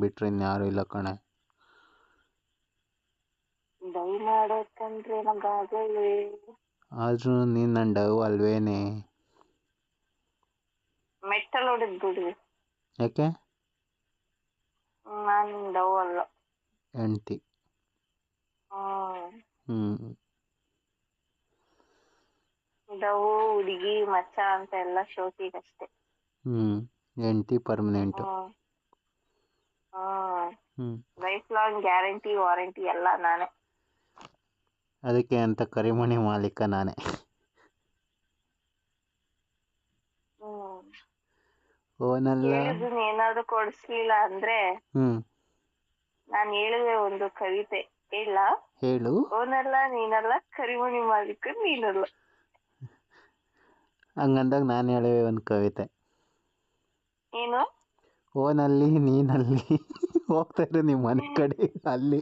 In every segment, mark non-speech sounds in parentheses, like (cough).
ಬಿಟ್ರೆ ಇನ್ಯಾರೂ ಇಲ್ಲ ಕಣೆ. ಡೈ ಮಾಡೋಕಂದ್ರೆ ನಮ್ಗಾಗಲ್ಲ ಆದ್ರೂ ನೀನು ನನ್ನ ಡವ್ ಅಲ್ವೇನೆ. ಮೆಟ್ಟಲ್ ಹೊಡೆದ್ ಬಿಡ್ರಿ ಯಾಕೆ? ನಾನು ಡವ್ ಅಲ್ಲ. ಹೆಂಡ್ತಿ. ಹ್ಞೂ ಡವ್ ಹುಡುಗಿ ಮಚ್ಚ ಅಂತ ಎಲ್ಲ ಶೋಕಿಗಷ್ಟೇ. ಹ್ಞೂ ಹೆಂಡ್ತಿ ಪರ್ಮನೆಂಟು ಹ್ಮ್. ಲೈಫ್ ಲಾಂಗ್ ಗ್ಯಾರಂಟಿ ವಾರಂಟಿ ಎಲ್ಲ ನಾನೇ. ಅದಕ್ಕೆ ಅಂತ ಕರಿಮಣಿ ಮಾಲೀಕ ನಾನೇ. ಓನಲ್ಲ. ಹೇಳಿದ್ದನ್ನ ಏನಾದ್ರು ಕೊಡಿಸ್ಲಿಲ್ಲ ಅಂದ್ರೆ ಹ್ಮ್. ನಾನ್ ಹೇಳಿದೆ ಒಂದು ಕವಿತೆ. ಇಲ್ಲ ಹೇಳು. ಓನಲ್ಲ ನೀನಲ್ಲ ಕರಿಮಣಿ ಮಾಲೀಕ ನೀನಲ್ಲ. ಹಂಗಂದಾಗ ನಾನು ಹೇಳುವೆ ಒಂದು ಕವಿತೆ. ಓನಲ್ಲಿ ನೀನಲ್ಲಿ (laughs) ಹೋಗ್ತಾ ಇರೋ ನಿಮ್ಮ ಮನೆ ಕಡೆ ಅಲ್ಲಿ.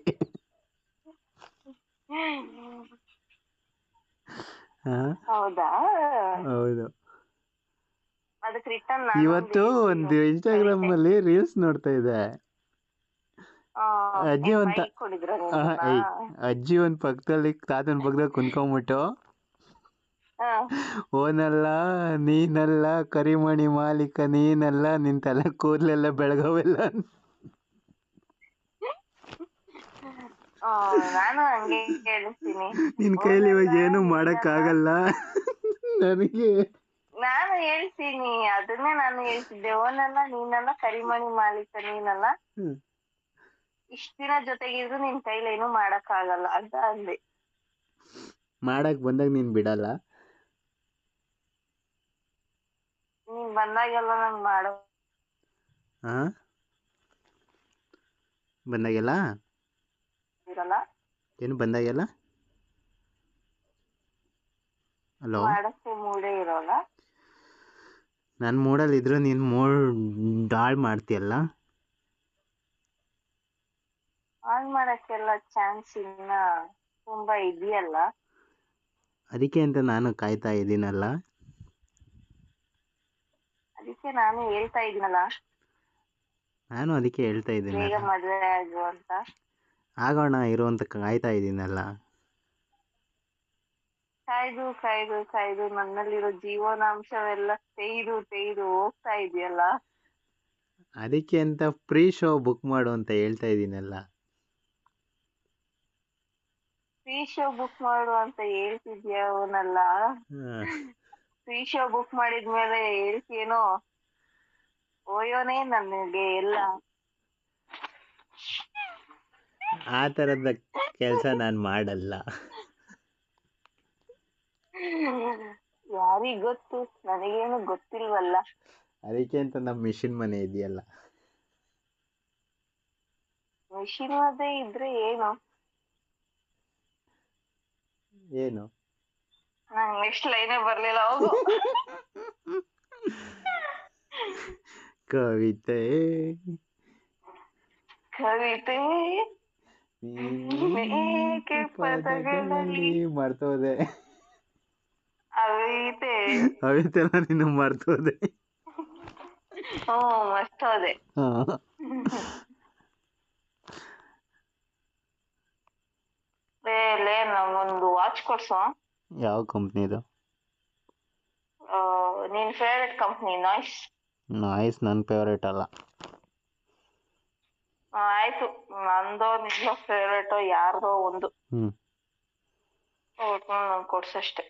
ಹೌದಾ? ಇವತ್ತು ಒಂದು ಇನ್ಸ್ಟಾಗ್ರಾಮ್ ಅಲ್ಲಿ ರೀಲ್ಸ್ ನೋಡ್ತಾ ಇದ್ದೆ. ಅಜ್ಜಿ ಒಂದ್ ಅಜ್ಜಿ ಒಂದ್ ಪಕ್ಕದಲ್ಲಿ ತಾತನ ಪಕ್ಕದಲ್ಲಿ ಕುಂತ್ಕೊಂಡ್ಬಿಟ್ಟು ಓನಲ್ಲ ನೀನಲ್ಲ ಕರಿಮಣಿ ಮಾಲೀಕ ನೀನಲ್ಲ ನಿನ್ ತಲೆ ಕೂದಲೆಲ್ಲ ಬೆಳಗವೆಲ್ಲ. ನಾನು ಹಂಗೆ ಹೇಳ್ತೀನಿ ನಿನ್ ಕೈಲಿ ಇವಾಗ ಏನು ಮಾಡಕ್ಕಾಗಲ್ಲ. ನನಗೆ. ನಾನು ಹೇಳ್ತೀನಿ ಅದನ್ನೇ ನಾನು ಹೇಳ್ತಿದ್ದೆ. ಓನಲ್ಲ ನೀನಲ್ಲ ಕರಿಮಣಿ ಮಾಲೀಕ ನೀನಲ್ಲ. ಇಷ್ಟ ದಿನ ಜೊತೆಗಿದ್ರು ನಿನ್ ಕೈಲಿ ಏನು ಮಾಡಕ್ ಆಗಲ್ಲ ಅಂತ ಅಂದೆ. ಮಾಡಕ್ ಬಂದಾಗ ನೀನ್ ಬಿಡಲ್ಲ. ನೀನ್ ಬಂದಾಗೆಲ್ಲ ನಂಗೆ ಮಾಡೋ. ಹಾಂ ಬಂದಾಗೆಲ್ಲ? ಇರಲ್ಲ. ಏನು ಬಂದಾಗೆಲ್ಲ? ಹಲೋ? ಮಾಡಕ್ಕೆ ಮೂಡೇ ಇರೋಲ್ಲ. ನನ್ನ ಮೂಡಲ್ಲಿ ಇದ್ರು ನೀನು ಮೂಡ್ ಡಾಳ್ ಮಾಡ್ತೀಯಲ್ಲ? ಆನ್ ಮಾಡಕ್ಕೆಲ್ಲ ಚಾನ್ಸ್ ಇನ್ನ ತುಂಬಾ ಇದೆಯಲ್ಲ. ಅದಕ್ಕೆ ಅಂತ ನಾನು ಕಾಯ್ತಾ ಇದ್ದೀನಲ್ಲ? ಅದಕ್ಕೆ ನಾನು ಹೇಳ್ತಾ ಇದ್ನಲ್ಲ ನಾನು ಅದಕ್ಕೆ ಹೇಳ್ತಾ ಇದ್ದೀನಿ. ಮದುವೆ ಮದ್ವೆ ಆಗು ಅಂತ. ಆಗೋಣ ಇರುವಂತ ಕಾಯ್ತಾ ಇದ್ದೀನಲ್ಲ. ಕಾಯ್ದು ಕಾಯ್ದು ಕಾಯ್ದು ನನ್ನಲ್ಲಿರೋ ಜೀವನಾಂಶವೆಲ್ಲ ತೆಯ್ದು ತೆಯ್ದು ಹೋಗ್ತಾ ಇದೆಯಲ್ಲ. ಅದಕ್ಕೆ ಅಂತ ಪ್ರೀ ಶೋ ಬುಕ್ ಮಾಡು ಅಂತ ಹೇಳ್ತಾ ಇದ್ದೀನಲ್ಲ. ಫ್ರೀ ಶೋ ಬುಕ್ ಮಾಡು ಅಂತ ಹೇಳ್ತಿದ್ಯಾ ಅವನಲ್ಲ? ಶೋ ಬುಕ್ ಮಾಡಿದ್ಮೇಲೆ ಏನೋ ಓಯೋನೇ ನನಗೆ ಎಲ್ಲ. ಆ ತರದ ಕೆಲಸ ನಾನು ಮಾಡಲ್ಲ. ಯಾರಿಗ್ ಗೊತ್ತು? ನನಗೇನು ಗೊತ್ತಿಲ್ವಲ್ಲ. ಅದಕ್ಕೆ ಅಂತ ನಮ್ಮ ಮಿಷಿನ್ ಮನೆ ಇದೆಯಲ್ಲ. ಮಿಷಿನ್ ಅದೇ ಇದ್ರೆ ಏನು? ಏನು? ನಂಗ್ ನೆಕ್ಸ್ಟ್ ಲೈನೇ ಬರ್ಲಿಲ್ಲ ಹೋಗು ಕವಿತೆ. ಕವಿತೆ. ಏಕೆ ಪದಗಳಲ್ಲಿ. ಮರ್ತೋದೆ. ಅವಿತೆ. ಅವಿತೆ ನೀನು ಮರ್ತೋದೆ. ಹ್ಮ್ ಮರ್ತೋದೆ. ಹಾ. ಲೇ ನಂಗೊಂದು ವಾಚ್ ಕೊಡ್ಸು. ಯಾವ ಕಂಪ್ನಿದು ನಿನ್ ಫೇವ್ರೆಟ್ ಕಂಪ್ನಿ ನಾಯ್ಸ್ ನಾಯ್ಸ್ ನನ್ನ ಫೇವ್ರೇಟ್ ಅಲ್ಲ. ಆಯ್ತು. ನಂದೋ ನಿಂದೋ ಫೇವ್ರೇಟೋ ಯಾರ್ದೋ ಒಂದು. ಹ್ಞೂ ನಂಗೆ ಕೊಡ್ಸಷ್ಟೆ.